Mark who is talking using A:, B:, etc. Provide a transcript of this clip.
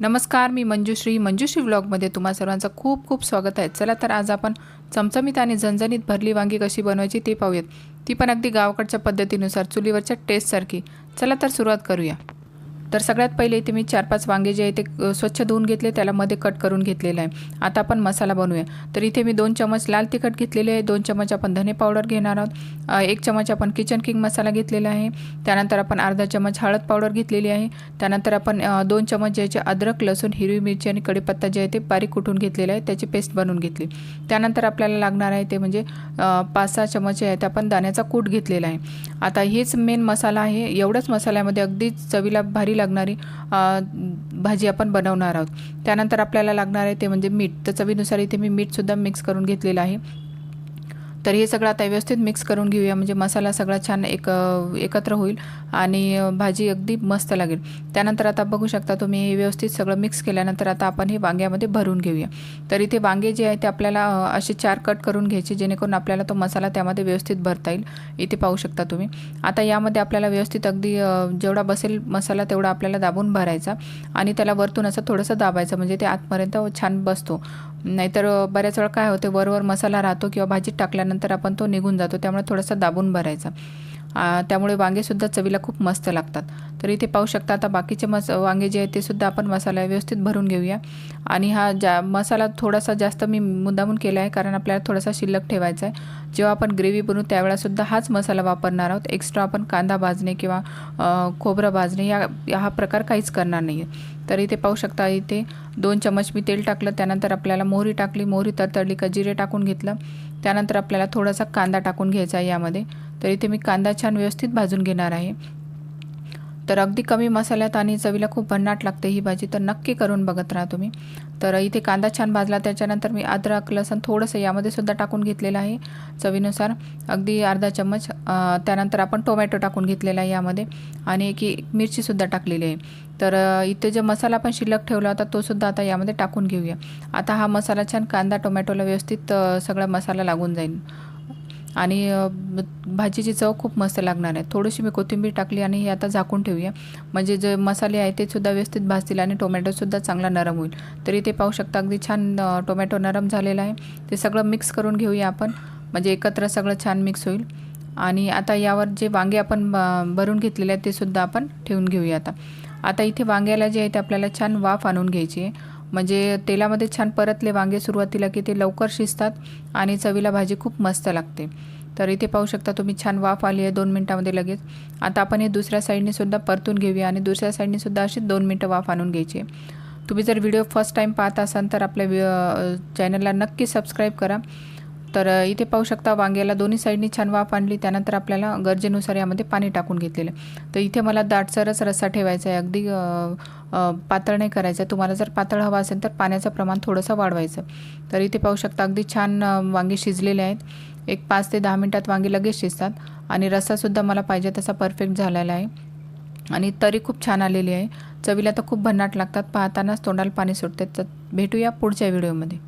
A: नमस्कार मी मंजुश्री. मंजुश्री व्लॉगमध्ये तुम्हा सर्वांचं खूप खूप स्वागत आहे. चला तर आज आपण चमचमीत आणि झणझणीत भरली वांगी कशी बनवायची ते पाहूयात. ती पण अगदी गावाकडच्या पद्धतीनुसार चुलीवरच्या टेस्टसारखी चला तर सुरुवात करूया. तर सगळ्यात पहिले इथे मी चार पाच वांगे जे आहे ते स्वच्छ धुवून घेतले त्याला मध्ये कट करून घेतलेलं आहे. आता आपण मसाला बनवूया. तर इथे मी दोन चमच लाल तिखट घेतलेले आहे दोन चमच आपण धने पावडर घेणार आहोत एक चमच आपण किचन किंग मसाला घेतलेला आहे त्यानंतर आपण अर्धा चमच हळद पावडर घेतलेली आहे त्यानंतर आपण दोन चमच जे आहे अद्रक लसूण हिरवी मिरची आणि कढीपत्ता जे आहे ते बारीक कुठून घेतलेलं आहे त्याची पेस्ट बनवून घेतली. त्यानंतर आपल्याला लागणार आहे ते म्हणजे पाच सहा चमच जे आहे ते आपण दाण्याचा कूट घेतलेला आहे. आता हेच मेन मसाला आहे एवढंच मसाल्यामध्ये अगदी चवीला भारी लागणारी भाजी आपण बनवणार आहोत. त्यानंतर आपल्याला लागणार आहे ते म्हणजे मीठ. तर चवीनुसार इथे मी मीठसुद्धा मिक्स करून घेतलेलं आहे. तर हे सगळं आता व्यवस्थित मिक्स करून घेऊया. म्हणजे मसाला सगळा छान एक एकत्र होईल आणि भाजी अगदी मस्त लागेल. त्यानंतर आता बघू शकता तुम्ही हे व्यवस्थित सगळं मिक्स केल्यानंतर आता आपण हे वांग्यामध्ये भरून घेऊया. तर इथे वांगे जे आहे ते आपल्याला असे चार कट करून घ्यायचे जेणेकरून आपल्याला तो मसाला त्यामध्ये व्यवस्थित भरता येईल. इथे पाहू शकता तुम्ही. आता यामध्ये आपल्याला व्यवस्थित अगदी जेवढा बसेल मसाला तेवढा आपल्याला दाबून भरायचा आणि त्याला वरतून असं थोडंसं दाबायचं म्हणजे ते आतपर्यंत छान बसतो. नाहीतर बऱ्याच वेळा काय होते वरवर मसाला राहतो किंवा भाजीत टाकल्यानंतर आपण तो निघून जातो त्यामुळे थोडासा दाबून भरायचा. त्यामुळे वांगेसुद्धा चवीला खूप मस्त लागतात. तर इथे पाहू शकता आता बाकीचे मस वांगे जे आहेत ते सुद्धा आपण मसाला व्यवस्थित भरून घेऊया. आणि हा जा मसाला थोडासा जास्त मी मुद्दामून केला आहे कारण आपल्याला थोडासा शिल्लक ठेवायचा आहे. जेव्हा आपण ग्रेव्ही बनवू त्यावेळेसुद्धा हाच मसाला वापरणार आहोत. एक्स्ट्रा आपण कांदा भाजणे किंवा खोबरं भाजणे या हा प्रकार काहीच करणार नाही आहे तर इथे पाहू शकता इथे दोन चमच मी तेल टाकलं त्यानंतर आपल्याला मोहरी टाकली मोहरी तडतडली का जिरे टाकून घेतलं त्यानंतर आपल्याला थोडासा कांदा टाकून घ्यायचा आहे यामध्ये. तर इथे मी कांदा छान व्यवस्थित भाजून घेणार आहे. तर अगदी कमी मसाल्यात आणि चवीला खूप भन्नाट लागते ही भाजी तर नक्की करून बघत राहा तुम्ही. तर इथे कांदा छान भाजला. त्याच्यानंतर मी अद्रक लसण थोडंसं यामध्ये सुद्धा टाकून घेतलेलं आहे चवीनुसार. अगदी अर्धा चम्मच. त्यानंतर आपण टोमॅटो टाकून घेतलेला आहे यामध्ये. आणि एक मिरचीसुद्धा टाकलेली आहे. तर इथे जो मसाला आपण शिल्लक ठेवला होता तोसुद्धा आता यामध्ये टाकून घेऊया. आता हा मसाला छान कांदा टोमॅटोला व्यवस्थित सगळा मसाला लागून जाईल. आणि भाजीची चव खूप मस्त लागणार आहे. थोडीशी मी कोथिंबीर टाकली आणि हे आता झाकून ठेवूया. म्हणजे जे मसाले आहे ते सुद्धा व्यवस्थित भाजतील आणि टोमॅटोसुद्धा चांगला नरम होईल. तर इथे पाहू शकता अगदी छान टोमॅटो नरम झालेला आहे. ते सगळं मिक्स करून घेऊया आपण. म्हणजे एकत्र सगळं छान मिक्स होईल. आणि आता यावर जे वांगे आपण भरून घेतलेले आहेत ते सुद्धा आपण ठेवून घेऊया आता. आता इथे वांग्याला जे आहे ते आपल्याला छान वाफ आणून घ्यायची आहे. म्हणजे तेलामध्ये छान परतले वांगे सुरुवातीला की ते लवकर शिजतात आणि चवीला भाजी खूप मस्त लागते. तर इथे पाहू शकता तुम्ही छान वाफ आली आहे दोन मिनटामध्ये लगेच. आता आपण हे दुसऱ्या साईडनेसुद्धा परतून घेऊया आणि दुसऱ्या साईडनेसुद्धा अशी दोन मिनटं वाफ आणून घ्यायची. तुम्ही जर व्हिडिओ फर्स्ट टाईम पाहत असाल तर आपल्या चॅनलला नक्की सबस्क्राईब करा. तर इथे पाहू शकता वांग्याला दोन्ही साईडनी छान वाफ आणली. त्यानंतर आपल्याला गरजेनुसार यामध्ये पाणी टाकून घेतलेलं तर इथे मला दाटसरच रस्सा ठेवायचा आहे. अगदी पातळ नाही करायचं. आहे तुम्हाला जर पातळ हवा असेल तर पाण्याचं प्रमाण थोडंसं वाढवायचं. तर इथे पाहू शकता अगदी छान वांगे शिजलेले आहेत. एक पाच ते दहा मिनटात वांगे लगेच शिजतात. आणि रस्सासुद्धा मला पाहिजे तसा परफेक्ट झालेला आहे. आणि तरी खूप छान आलेली आहे. चवीला तर खूप भन्नाट लागतात. पाहतानाच तोंडाला पाणी सुटते तर भेटूया पुढच्या व्हिडिओमध्ये.